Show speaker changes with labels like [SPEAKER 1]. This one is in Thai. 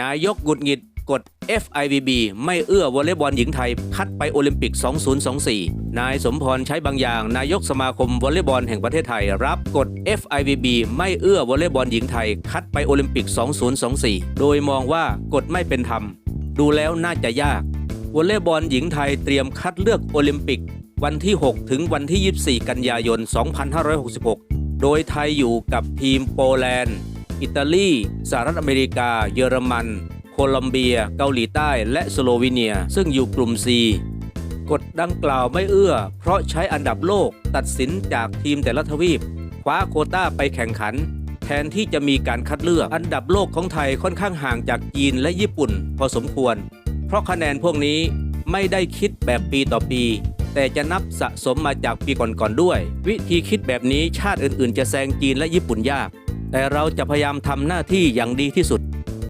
[SPEAKER 1] นายกหงุดหงิดกด FIVB ไม่เอื้อวอลเลย์บอลหญิงไทย คัดไปโอลิมปิก 2024 นายสมพรใช้บางอย่าง นายกสมาคมวอลเลย์บอลแห่งประเทศไทย รับกฎ FIVB ไม่เอื้อวอลเลย์บอลหญิงไทย คัดไปโอลิมปิก 2024 โดยมองว่ากฎไม่เป็นธรรม ดูแล้วน่าจะยากวอลเลย์บอลหญิงไทยเตรียมคัดเลือกโอลิมปิก วันที่ 6 ถึงวันที่ 24 กันยายน 2566 โดยไทยอยู่กับทีมโปแลนด์ อิตาลี สหรัฐอเมริกา เยอรมัน โคลอมเบีย เกาหลีใต้ และสโลวีเนีย ซึ่งอยู่กลุ่ม C กฎดังกล่าวไม่เอื้อ เพราะใช้อันดับโลกตัดสินจากทีมแต่ละทวีป คว้าโคต้าไปแข่งขัน แทนที่จะมีการคัดเลือกอันดับโลกของไทยค่อนข้างห่างจากจีนและญี่ปุ่น พอสมควร เพราะคะแนนพวกนี้ไม่ได้คิดแบบปีต่อปี แต่จะนับสะสมมาจากปีก่อนๆด้วย วิธีคิดแบบนี้ชาติอื่นๆ จะแซงจีนและญี่ปุ่นยาก แต่เราจะพยายามทำหน้าที่อย่างดีที่สุด